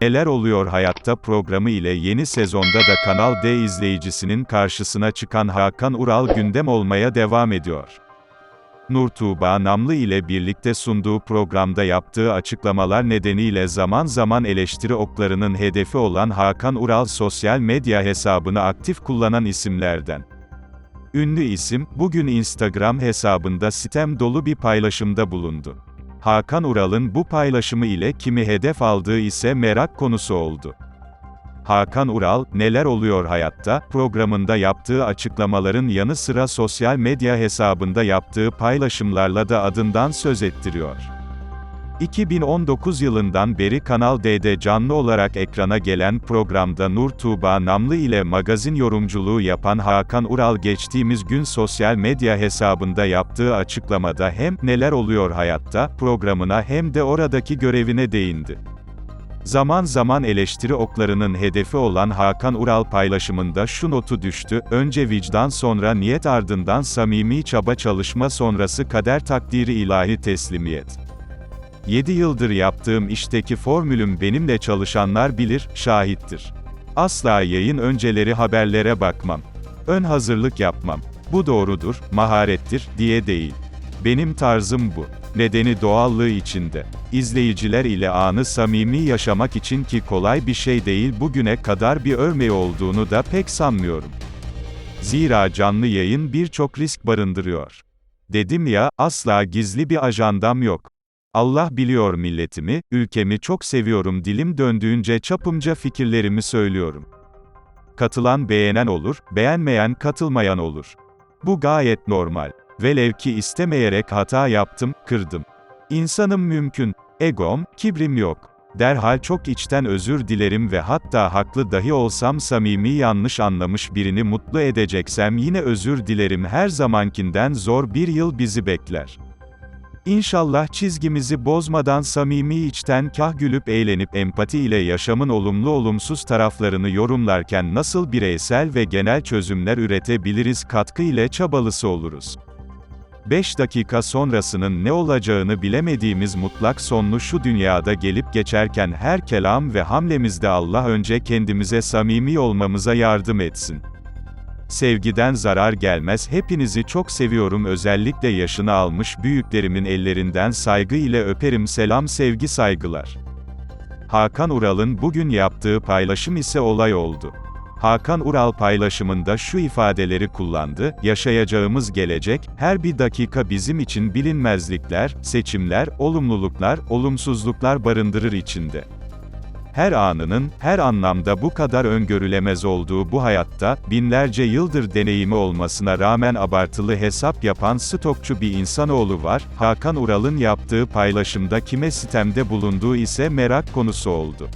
Neler Oluyor Hayatta programı ile yeni sezonda da Kanal D izleyicisinin karşısına çıkan Hakan Ural gündem olmaya devam ediyor. Nur Tuğba Namlı ile birlikte sunduğu programda yaptığı açıklamalar nedeniyle zaman zaman eleştiri oklarının hedefi olan Hakan Ural sosyal medya hesabını aktif kullanan isimlerden. Ünlü isim, bugün Instagram hesabında sitem dolu bir paylaşımda bulundu. Hakan Ural'ın bu paylaşımı ile kimi hedef aldığı ise merak konusu oldu. Hakan Ural, Neler Oluyor Hayatta, programında yaptığı açıklamaların yanı sıra sosyal medya hesabında yaptığı paylaşımlarla da adından söz ettiriyor. 2019 yılından beri Kanal D'de canlı olarak ekrana gelen programda Nur Tuğba Namlı ile magazin yorumculuğu yapan Hakan Ural geçtiğimiz gün sosyal medya hesabında yaptığı açıklamada hem Neler Oluyor Hayatta programına hem de oradaki görevine değindi. Zaman zaman eleştiri oklarının hedefi olan Hakan Ural paylaşımında şu notu düştü, önce vicdan sonra niyet ardından samimi çaba çalışma sonrası kader takdiri ilahi teslimiyet. 7 yıldır yaptığım işteki formülüm benimle çalışanlar bilir, şahittir. Asla yayın önceleri haberlere bakmam. Ön hazırlık yapmam. Bu doğrudur, maharettir, diye değil. Benim tarzım bu. Nedeni doğallığı içinde. İzleyiciler ile anı samimi yaşamak için ki kolay bir şey değil bugüne kadar bir örneği olduğunu da pek sanmıyorum. Zira canlı yayın birçok risk barındırıyor. Dedim ya, asla gizli bir ajandam yok. Allah biliyor milletimi, ülkemi çok seviyorum dilim döndüğünce çapımca fikirlerimi söylüyorum. Katılan beğenen olur, beğenmeyen katılmayan olur. Bu gayet normal. Velev ki istemeyerek hata yaptım, kırdım. İnsanım mümkün. Egom, kibrim yok. Derhal çok içten özür dilerim ve hatta haklı dahi olsam samimi yanlış anlamış birini mutlu edeceksem yine özür dilerim her zamankinden zor bir yıl bizi bekler. İnşallah çizgimizi bozmadan samimi içten kah gülüp eğlenip empati ile yaşamın olumlu olumsuz taraflarını yorumlarken nasıl bireysel ve genel çözümler üretebiliriz katkı ile çabalısı oluruz. 5 dakika sonrasının ne olacağını bilemediğimiz mutlak sonlu şu dünyada gelip geçerken her kelam ve hamlemizde Allah önce kendimize samimi olmamıza yardım etsin. Sevgiden zarar gelmez. Hepinizi çok seviyorum. Özellikle yaşını almış büyüklerimin ellerinden saygı ile öperim. Selam sevgi saygılar. Hakan Ural'ın bugün yaptığı paylaşım ise olay oldu. Hakan Ural paylaşımında şu ifadeleri kullandı, yaşayacağımız gelecek, her bir dakika bizim için bilinmezlikler, seçimler, olumluluklar, olumsuzluklar barındırır içinde. Her anının, her anlamda bu kadar öngörülemez olduğu bu hayatta, binlerce yıldır deneyimi olmasına rağmen abartılı hesap yapan stokçu bir insanoğlu var, Hakan Ural'ın yaptığı paylaşımda kime sitemde bulunduğu ise merak konusu oldu.